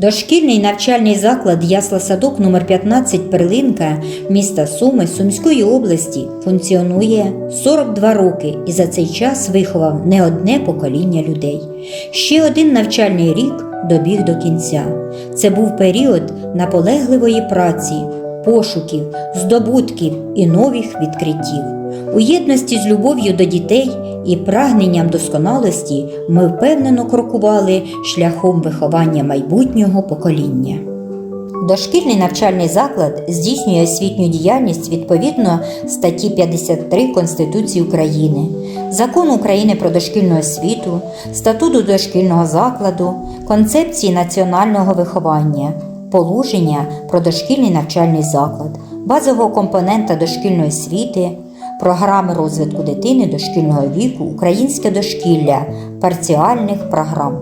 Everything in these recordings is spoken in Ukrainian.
Дошкільний навчальний заклад Ясла Садок номер 15 Перлинка міста Суми Сумської області функціонує 42 роки і за цей час виховав не одне покоління людей. Ще один навчальний рік добіг до кінця. Це був період наполегливої праці, пошуків, здобутків і нових відкриттів. У єдності з любов'ю до дітей і прагненням досконалості ми впевнено крокували шляхом виховання майбутнього покоління. Дошкільний навчальний заклад здійснює освітню діяльність відповідно статті 53 Конституції України, Закону України про дошкільну освіту, статуту дошкільного закладу, концепції національного виховання, положення про дошкільний навчальний заклад, базового компонента дошкільної освіти, програми розвитку дитини дошкільного віку, українське дошкілля, парціальних програм.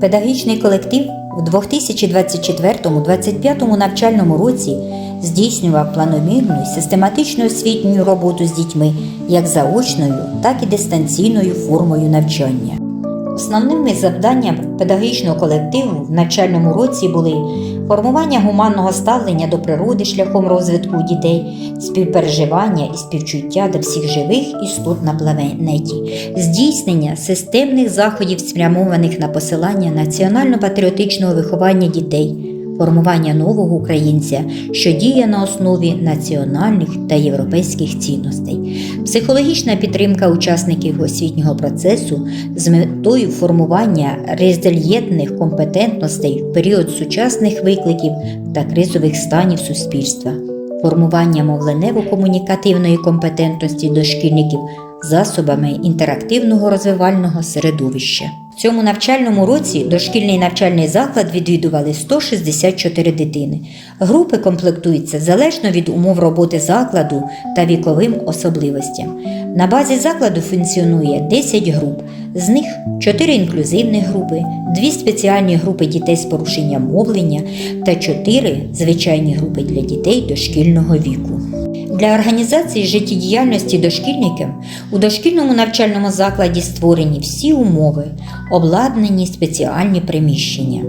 Педагогічний колектив в 2024-2025 навчальному році здійснював планомірну систематичну освітню роботу з дітьми як заочною, так і дистанційною формою навчання. Основними завданнями педагогічного колективу в навчальному році були формування гуманного ставлення до природи шляхом розвитку дітей, співпереживання і співчуття до всіх живих істот на планеті, здійснення системних заходів, спрямованих на посилання національно-патріотичного виховання дітей. Формування нового українця, що діє на основі національних та європейських цінностей, психологічна підтримка учасників освітнього процесу з метою формування резильєнтних компетентностей в період сучасних викликів та кризових станів суспільства, формування мовленево-комунікативної компетентності дошкільників засобами інтерактивного розвивального середовища. В цьому навчальному році дошкільний навчальний заклад відвідували 164 дитини. Групи комплектуються залежно від умов роботи закладу та віковим особливостям. На базі закладу функціонує 10 груп, з них 4 інклюзивні групи, 2 спеціальні групи дітей з порушенням мовлення та 4 звичайні групи для дітей дошкільного віку. Для організації життєдіяльності дошкільників у дошкільному навчальному закладі створені всі умови, обладнані спеціальні приміщення.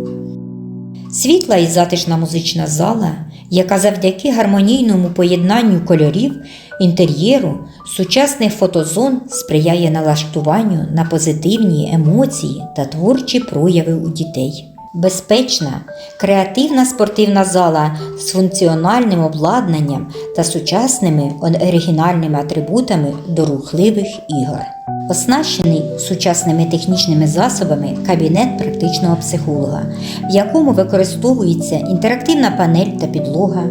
Світла і затишна музична зала, яка завдяки гармонійному поєднанню кольорів, інтер'єру, сучасних фотозон сприяє налаштуванню на позитивні емоції та творчі прояви у дітей. Безпечна, креативна спортивна зала з функціональним обладнанням та сучасними оригінальними атрибутами до рухливих ігор. Оснащений сучасними технічними засобами кабінет практичного психолога, в якому використовується інтерактивна панель та підлога.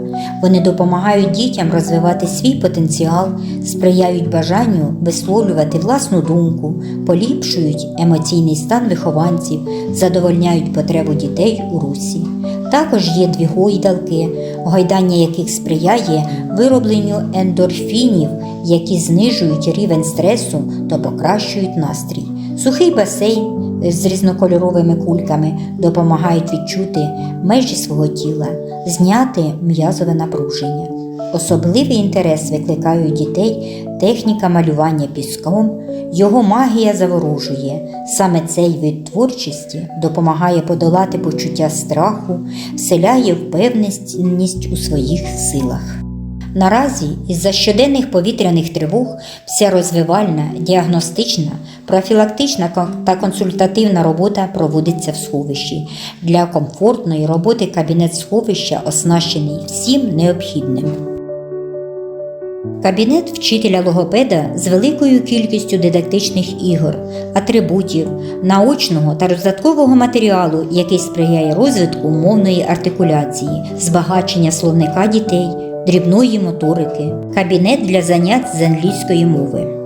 Вони допомагають дітям розвивати свій потенціал, сприяють бажанню висловлювати власну думку, поліпшують емоційний стан вихованців, задовольняють потребу дітей у русі. Також є дві гойдалки, гойдання яких сприяє виробленню ендорфінів, які знижують рівень стресу та покращують настрій. Сухий басейн з різнокольоровими кульками допомагають відчути межі свого тіла, зняти м'язове напруження. Особливий інтерес викликає у дітей техніка малювання піском, його магія заворожує. Саме цей вид творчості допомагає подолати почуття страху, вселяє впевненість у своїх силах. Наразі із-за щоденних повітряних тривог вся розвивальна, діагностична, профілактична та консультативна робота проводиться в сховищі. Для комфортної роботи кабінет сховища оснащений всім необхідним. Кабінет вчителя логопеда з великою кількістю дидактичних ігор, атрибутів, наочного та роздаткового матеріалу, який сприяє розвитку мовної артикуляції, збагачення словника дітей, дрібної моторики, кабінет для занять з англійської мови.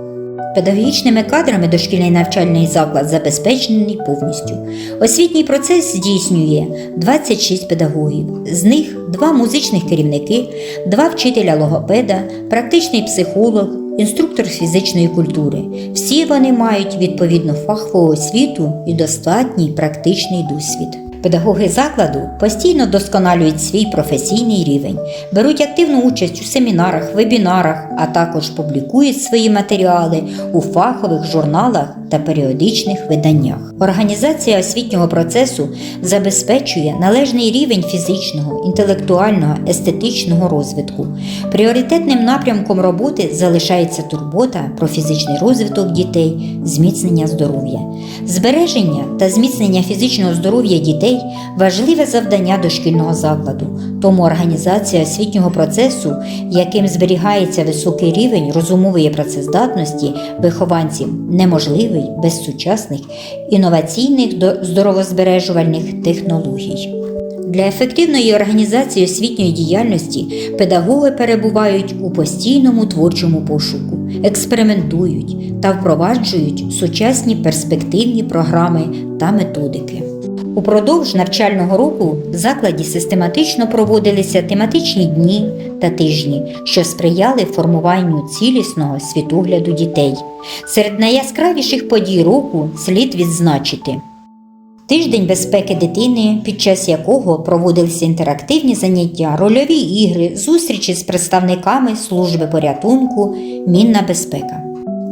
Педагогічними кадрами дошкільний навчальний заклад забезпечений повністю. Освітній процес здійснює 26 педагогів, з них два музичних керівники, два вчителя логопеда, практичний психолог, інструктор з фізичної культури. Всі вони мають відповідну фахову освіту і достатній практичний досвід. Педагоги закладу постійно досконалюють свій професійний рівень, беруть активну участь у семінарах, вебінарах, а також публікують свої матеріали у фахових журналах та періодичних виданнях. Організація освітнього процесу забезпечує належний рівень фізичного, інтелектуального, естетичного розвитку. Пріоритетним напрямком роботи залишається турбота про фізичний розвиток дітей, зміцнення здоров'я. Збереження та зміцнення фізичного здоров'я дітей важливе завдання дошкільного закладу, тому організація освітнього процесу, яким зберігається високий рівень розумової працездатності вихованців, неможливий без сучасних інноваційних здоровозбережувальних технологій. Для ефективної організації освітньої діяльності педагоги перебувають у постійному творчому пошуку, експериментують та впроваджують сучасні перспективні програми та методики. Упродовж навчального року в закладі систематично проводилися тематичні дні та тижні, що сприяли формуванню цілісного світогляду дітей. Серед найяскравіших подій року слід відзначити Тиждень безпеки дитини, під час якого проводилися інтерактивні заняття, рольові ігри, зустрічі з представниками служби порятунку, мінна безпека.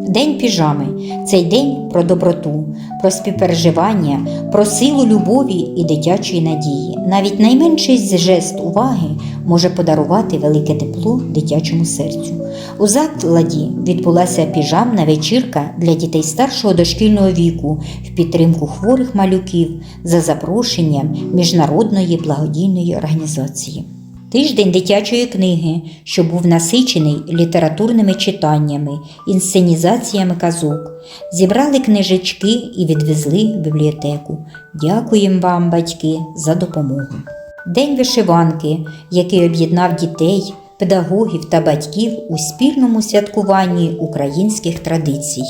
День піжами цей день про доброту, про співпереживання, про силу любові і дитячої надії. Навіть найменший жест уваги може подарувати велике тепло дитячому серцю. У закладі відбулася піжамна вечірка для дітей старшого дошкільного віку в підтримку хворих малюків за запрошенням міжнародної благодійної організації. Тиждень дитячої книги, що був насичений літературними читаннями, інсценізаціями казок. Зібрали книжечки і відвезли в бібліотеку. Дякуємо вам, батьки, за допомогу. День вишиванки, який об'єднав дітей, педагогів та батьків у спільному святкуванні українських традицій.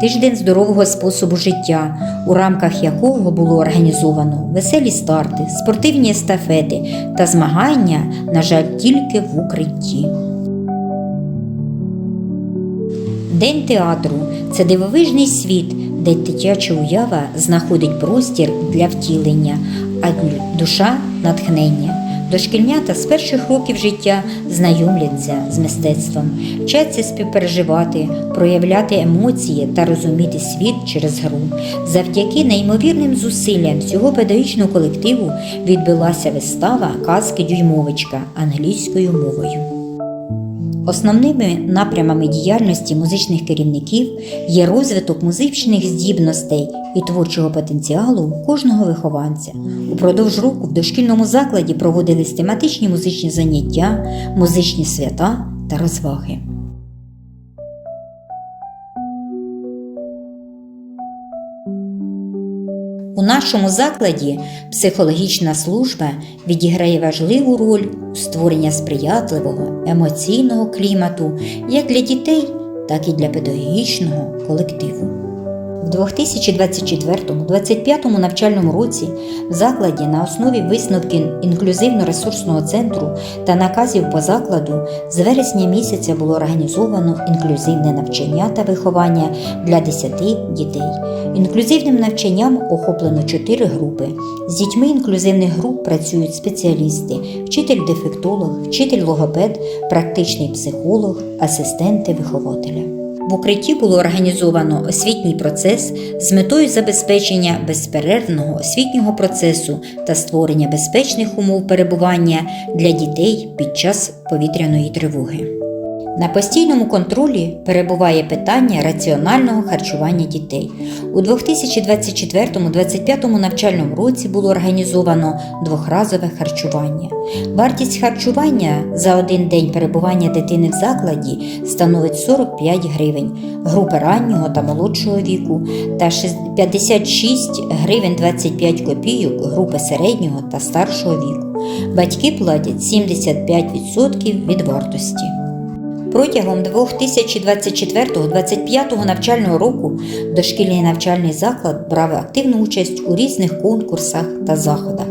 Тиждень здорового способу життя, у рамках якого було організовано веселі старти, спортивні естафети та змагання, на жаль, тільки в укритті. День театру це дивовижний світ, де дитяча уява знаходить простір для втілення, а душа натхнення. Дошкільнята з перших років життя знайомляться з мистецтвом, вчаться співпереживати, проявляти емоції та розуміти світ через гру. Завдяки неймовірним зусиллям цього педагогічного колективу відбулася вистава казки Дюймовичка англійською мовою. Основними напрямами діяльності музичних керівників є розвиток музичних здібностей і творчого потенціалу кожного вихованця. Упродовж року в дошкільному закладі проводились тематичні музичні заняття, музичні свята та розваги. Нашому закладі психологічна служба відіграє важливу роль у створенні сприятливого емоційного клімату як для дітей, так і для педагогічного колективу. В 2024-2025 навчальному році в закладі на основі висновків інклюзивно-ресурсного центру та наказів по закладу з вересня місяця було організовано інклюзивне навчання та виховання для 10 дітей. Інклюзивним навчанням охоплено 4 групи. З дітьми інклюзивних груп працюють спеціалісти, вчитель-дефектолог, вчитель-логопед, практичний психолог, асистенти вихователя. В укритті було організовано освітній процес з метою забезпечення безперервного освітнього процесу та створення безпечних умов перебування для дітей під час повітряної тривоги. На постійному контролі перебуває питання раціонального харчування дітей. У 2024-2025 навчальному році було організовано двохразове харчування. Вартість харчування за один день перебування дитини в закладі становить 45 гривень, групи раннього та молодшого віку та 56 гривень 25 копійок групи середнього та старшого віку. Батьки платять 75% від вартості. Протягом 2024-2025 навчального року дошкільний навчальний заклад брав активну участь у різних конкурсах та заходах.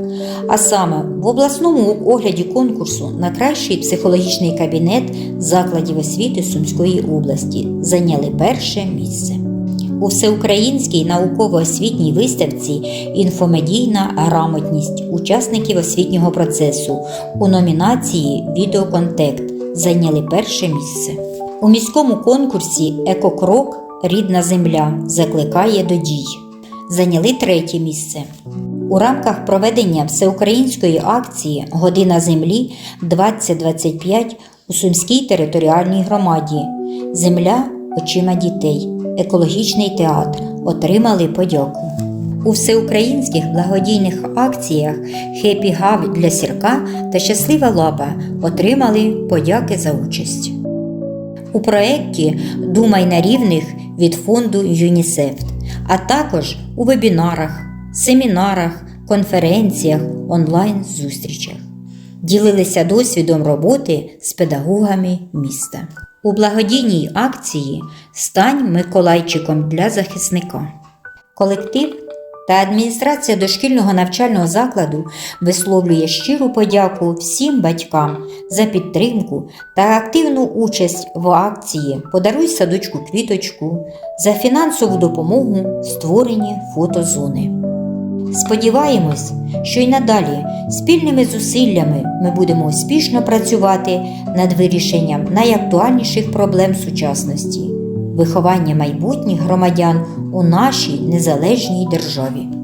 А саме в обласному огляді конкурсу на кращий психологічний кабінет закладів освіти Сумської області зайняли перше місце. у всеукраїнській науково-освітній виставці Інфомедійна грамотність учасників освітнього процесу у номінації Відеоконтект зайняли перше місце. У міському конкурсі Екокрок Рідна земля закликає до дій. Зайняли третє місце. У рамках проведення всеукраїнської акції Година землі 2025 у Сумській територіальній громаді Земля очима дітей, екологічний театр отримали подяку. У всеукраїнських благодійних акціях Хепі Гав для сірка та Щаслива лапа отримали подяки за участь. У проєкті Думай на рівних від фонду ЮНІСЕФ, а також у вебінарах, семінарах, конференціях, онлайн-зустрічах. Ділилися досвідом роботи з педагогами міста. У благодійній акції Стань Миколайчиком для захисника. Колектив та адміністрація дошкільного навчального закладу висловлює щиру подяку всім батькам за підтримку та активну участь в акції Подаруй садочку квіточку за фінансову допомогу в створенні фотозони. Сподіваємось, що й надалі спільними зусиллями ми будемо успішно працювати над вирішенням найактуальніших проблем сучасності виховання майбутніх громадян у нашій незалежній державі.